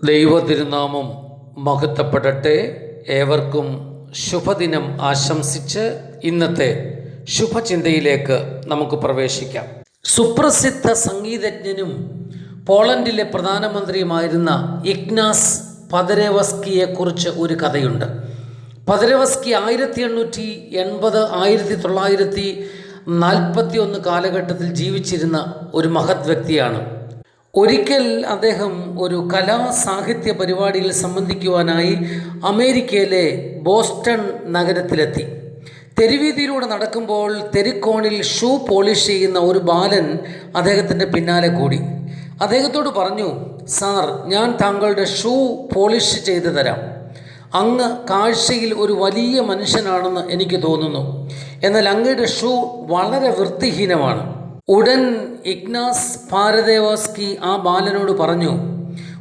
ദൈവതിരുനാമം മഹത്വപ്പെടട്ടെ. ഏവർക്കും ശുഭദിനം ആശംസിച്ച് ഇന്നത്തെ ശുഭചിന്തയിലേക്ക് നമുക്ക് പ്രവേശിക്കാം. സുപ്രസിദ്ധ സംഗീതജ്ഞനും പോളണ്ടിലെ പ്രധാനമന്ത്രിയുമായിരുന്ന ഇഗ്നാസ് പതരേവസ്കിയെക്കുറിച്ച് ഒരു കഥയുണ്ട്. പദരവസ്കി ആയിരത്തി എണ്ണൂറ്റി എൺപത് ആയിരത്തി തൊള്ളായിരത്തി നാൽപ്പത്തി ഒന്ന് കാലഘട്ടത്തിൽ ജീവിച്ചിരുന്ന ഒരു മഹത് വ്യക്തിയാണ്. ഒരിക്കൽ അദ്ദേഹം ഒരു കലാ സാഹിത്യ പരിപാടിയിൽ സംബന്ധിക്കുവാനായി അമേരിക്കയിലെ ബോസ്റ്റൺ നഗരത്തിലെത്തി. തെരുവീതിയിലൂടെ നടക്കുമ്പോൾ തെരുക്കോണിൽ ഷൂ പോളിഷ് ചെയ്യുന്ന ഒരു ബാലൻ അദ്ദേഹത്തിന്റെ പിന്നാലെ കൂടി. അദ്ദേഹത്തോട് പറഞ്ഞു സാർ ഞാൻ താങ്കളുടെ ഷൂ പോളിഷ് ചെയ്തു തരാം. അങ്ങ് കാഴ്ചയിൽ ഒരു വലിയ മനുഷ്യനാണെന്ന് എനിക്ക് തോന്നുന്നു. എന്നാൽ അങ്ങയുടെ ഷൂ വളരെ വൃത്തിഹീനമാണ്. ഉടൻ ഇഗ്നാസ് ഭാരദേവാസ്കി ആ ബാലനോട് പറഞ്ഞു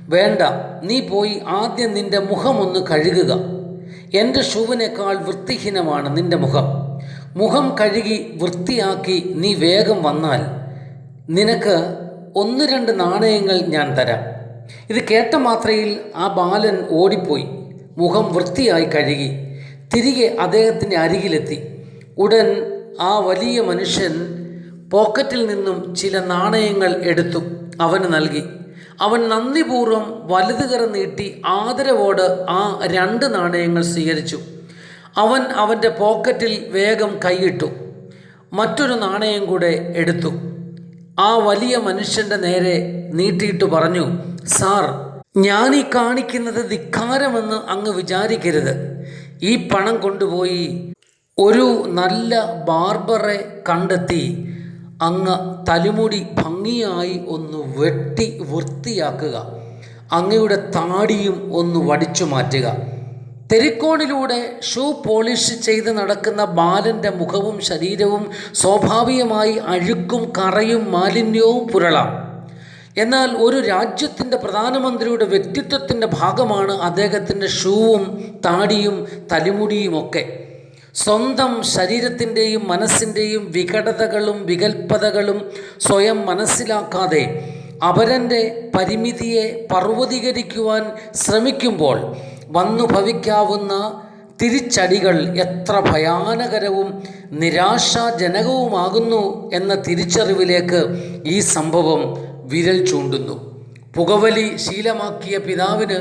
വേണ്ട നീ പോയി ആദ്യം നിന്റെ മുഖമൊന്ന് കഴുകുക. എന്റെ ഷൂവിനേക്കാൾ വൃത്തിഹീനമാണ് നിന്റെ മുഖം. മുഖം കഴുകി വൃത്തിയാക്കി നീ വേഗം വന്നാൽ നിനക്ക് ഒന്ന് രണ്ട് നാണയങ്ങൾ ഞാൻ തരാം. ഇത് കേട്ട മാത്രയിൽ ആ ബാലൻ ഓടിപ്പോയി. മുഖം വൃത്തിയായി കഴുകി തിരികെ അദ്ദേഹത്തിന്റെ അരികിലെത്തി. ഉടൻ ആ വലിയ മനുഷ്യൻ പോക്കറ്റിൽ നിന്നും ചില നാണയങ്ങൾ എടുത്തു അവന് നൽകി. അവൻ നന്ദിപൂർവം വലുതുകര നീട്ടി ആദരവോട് ആ രണ്ട് നാണയങ്ങൾ സ്വീകരിച്ചു. അവൻ അവന്റെ പോക്കറ്റിൽ വേഗം കൈയിട്ടു. മറ്റൊരു നാണയം കൂടെ എടുത്തു. ആ വലിയ മനുഷ്യന്റെ നേരെ നീട്ടിയിട്ട് പറഞ്ഞു സാർ ഞാൻ ഈ കാണിക്കുന്നത് ധിക്കാരമെന്ന് അങ്ങ് വിചാരിക്കരുത്. ഈ പണം കൊണ്ടുപോയി ഒരു നല്ല ബാർബറെ കണ്ടെത്തി അങ്ങ് തലമുടി ഭംഗിയായി ഒന്ന് വെട്ടി വൃത്തിയാക്കുക. അങ്ങയുടെ താടിയും ഒന്ന് വടിച്ചു മാറ്റുക. തെരിക്കോണിലൂടെ ഷൂ പോളിഷ് ചെയ്ത് നടക്കുന്ന ബാലന്റെ മുഖവും ശരീരവും സ്വാഭാവികമായി അഴുക്കും കറയും മാലിന്യവും പുരളാം. എന്നാൽ ഒരു രാജ്യത്തിന്റെ പ്രധാനമന്ത്രിയുടെ വ്യക്തിത്വത്തിന്റെ ഭാഗമാണ് അദ്ദേഹത്തിന്റെ ഷൂവും താടിയും തലിമുടിയും ഒക്കെ സ്വന്തം ശരീരത്തിന്റെയും മനസ്സിന്റെയും വികടതകളും വികൽപ്പതകളും സ്വയം മനസ്സിലാക്കാതെ അപരന്റെ പരിമിതിയെ പർവതീകരിക്കുവാൻ ശ്രമിക്കുമ്പോൾ വന്നു ഭവിക്കാവുന്ന തിരിച്ചടികൾ എത്ര ഭയാനകരവും നിരാശാജനകവുമാകുന്നു എന്ന തിരിച്ചറിവിലേക്ക് ഈ സംഭവം വിരൽ ചൂണ്ടുന്നു. പുകവലി ശീലമാക്കിയ പിതാവിന്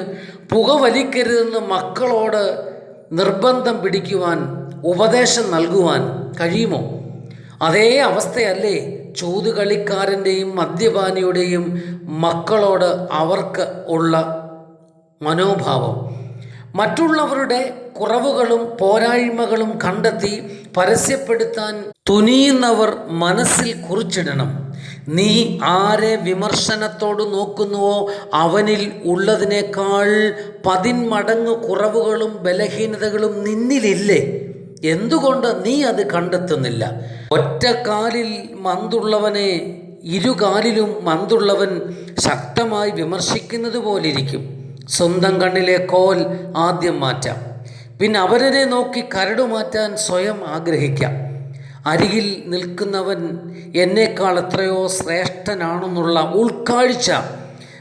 പുകവലിക്കരുതെന്ന് മക്കളോട് നിർബന്ധം പിടിക്കുവാൻ ഉപദേശം നൽകുവാൻ കഴിയുമോ? അതേ അവസ്ഥയല്ലേ ചൂതുകളിക്കാരന്റെയും മദ്യപാനിയുടെയും മക്കളോട് അവർക്ക് ഉള്ള മനോഭാവം. മറ്റുള്ളവരുടെ കുറവുകളും പോരായ്മകളും കണ്ടെത്തി പരസ്യപ്പെടുത്താൻ തുനിയുന്നവർ മനസ്സിൽ കുറിച്ചിടണം. നീ ആരെ വിമർശനത്തോട് നോക്കുന്നുവോ അവനിൽ ഉള്ളതിനേക്കാൾ പതിന്മടങ്ങ് കുറവുകളും ബലഹീനതകളും നിന്നിലില്ലേ? എന്തുകൊണ്ട് നീ അത് കണ്ടെത്തുന്നില്ല? ഒറ്റ കാലിൽ മന്തുള്ളവനെ ഇരുകാലിലും മന്തുള്ളവൻ ശക്തമായി വിമർശിക്കുന്നത് പോലിരിക്കും. സ്വന്തം കണ്ണിലെ കോൽ ആദ്യം മാറ്റാം. പിന്നെ അവരനെ നോക്കി കരട് മാറ്റാൻ സ്വയം ആഗ്രഹിക്കാം. അരികിൽ നിൽക്കുന്നവൻ എന്നേക്കാൾ എത്രയോ ശ്രേഷ്ഠനാണെന്നുള്ള ഉൾക്കാഴ്ച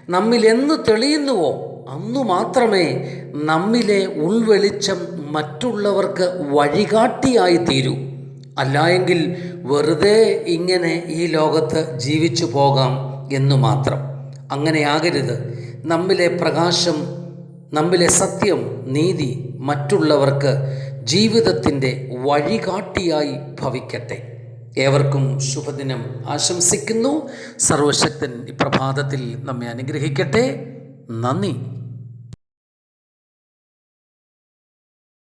നമ്മിൽ എന്ന് തെളിയുന്നുവോ? അന്നു മാത്രമേ നമ്മിലെ ഉൾവെളിച്ചം മറ്റുള്ളവർക്ക് വഴികാട്ടിയായി തീരൂ. അല്ലായെങ്കിൽ വെറുതെ ഇങ്ങനെ ഈ ലോകത്ത് ജീവിച്ചു പോകാം എന്നു മാത്രം. അങ്ങനെയാകരുത്. നമ്മിലെ പ്രകാശം നമ്മിലെ സത്യം നീതി മറ്റുള്ളവർക്ക് ജീവിതത്തിന്റെ വഴികാട്ടിയായി ഭവിക്കട്ടെ. ഏവർക്കും ശുഭദിനം ആശംസിക്കുന്നു. സർവശക്തൻ പ്രഭാതത്തിൽ നമ്മെ അനുഗ്രഹിക്കട്ടെ. നന്ദി.